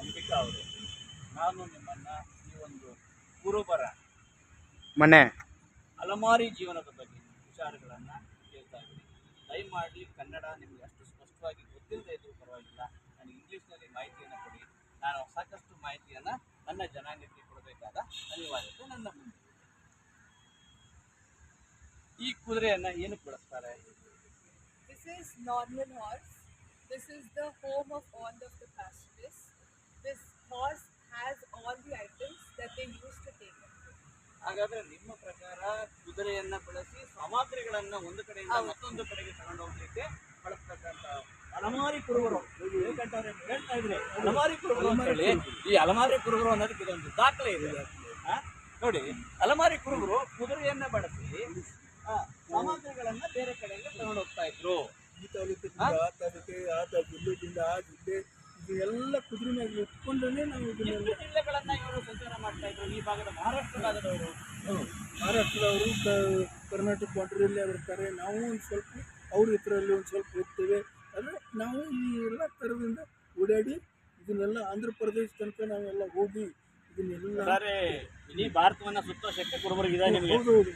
ಅಂಬಿಕಾ ಅವರು. ನಾನು ನಿಮ್ಮನ್ನ ಈ ಒಂದು ಕುರುಬರ ಮನೆ. ಅಲಮಾರಿ ಜೀವನದ ಬಗ್ಗೆ ವಿಚಾರಗಳನ್ನ ಕೇಳ್ತಾ ಇದ್ದೀನಿ. ದಯಮಾಡಿ ಕನ್ನಡ ನಿಮಗೆ ಅಷ್ಟು ಸ್ಪಷ್ಟವಾಗಿ ಗೊತ್ತಿಲ್ಲದೆ ಇದ್ರೂ ಪರವಾಗಿಲ್ಲ. ನನಗೆ ಇಂಗ್ಲೀಷ್ನಲ್ಲಿ ಮಾಹಿತಿಯನ್ನು ಕೊಡಿ. ನಾನು ಸಾಕಷ್ಟು ಮಾಹಿತಿಯನ್ನು ನನ್ನ ಜನಾಂಗಕ್ಕೆ ಕೊಡಬೇಕಾದ ಅನಿವಾರ್ಯತೆ ನನ್ನ ಮುಂದೆ. ಈ ಕುದುರೆಯನ್ನ ಏನಕ್ಕೆ ಬಳಸ್ತಾರೆ? This is normal horse. This is the home of all of the pastoralists. This horse has all the items that they used to take ಹಾಗಾದ್ರೆ ನಿಮ್ಮ ಪ್ರಕಾರ ಕುದುರೆಯನ್ನ ಬಳಸಿ ಸಾಮಗ್ರಿಗಳನ್ನ ಒಂದು ಕಡೆಯಿಂದ ಮತ್ತೊಂದು ಕಡೆಗೆ ತಗೊಂಡು ಹೋಗ್ಲಿಕ್ಕೆ ಬಳಸ್ತಕ್ಕಂತ ಅಲಮಾರಿ ಕುರುಬರು. ಶ್ರೀಕಂಠವ್ರೆ ಹೇಳ್ತಾ ಇದ್ರೆ ಅಲಮಾರಿ ಕುರುಬರು ಅಂತ ಹೇಳಿ ಈ ಅಲಮಾರಿ ಕುರುಬರು ಅನ್ನೋದಕ್ಕೆ ಇದೊಂದು ದಾಖಲೆ ಇದೆ. ನೋಡಿ ಅಲಮಾರಿ ಕುರುಬರು ಕುದುರೆಯನ್ನ ಬಳಸಿ ಸಾಮಗ್ರಿಗಳನ್ನ ಬೇರೆ ಕಡೆಗೆ ತಗೊಂಡು ಹೋಗ್ತಾ ಇದ್ರು. ಈ ತಾಲೂಕಿನಿಂದ ಆ ತಾಲೂಕೆ ಆ ಜಿಲ್ಲೆಯಿಂದ ಆ ಜಿಲ್ಲೆ ಇದೆಲ್ಲ ಕುದುರೆ ಮೇಲೆ ಇಟ್ಕೊಂಡೇ ನಾವು ಇದನ್ನೆಲ್ಲ ಜಿಲ್ಲೆಗಳನ್ನ ಇವರು ಸಂಚಾರ ಮಾಡ್ತಾ ಇದ್ರು. ಈ ಭಾಗದ ಮಹಾರಾಷ್ಟ್ರ ಭಾಗದವರು ಮಹಾರಾಷ್ಟ್ರದವರು ಕ- ಕರ್ನಾಟಕ ಬಾರ್ಡ್ರಲ್ಲಿ ಇರ್ತಾರೆ. ನಾವು ಒಂದು ಸ್ವಲ್ಪ ಅವ್ರ ಇದರಲ್ಲಿ ಒಂದು ಸ್ವಲ್ಪ ಹೋಗ್ತೇವೆ. ಅಂದರೆ ನಾವು ಈ ಎಲ್ಲ ಥರದಿಂದ ಓಡಾಡಿ ಇದನ್ನೆಲ್ಲ ಆಂಧ್ರ ಪ್ರದೇಶ ತನಕ ನಾವೆಲ್ಲ ಹೋಗಿ ಇದನ್ನೆಲ್ಲ ಇಡೀ ಭಾರತವನ್ನ ಸುತ್ತ ಶಕ್ತಿ ಕೊಡಬರ್ಗಿದೆ ನಿಮಗೆ? ಹೌದು ಹೌದು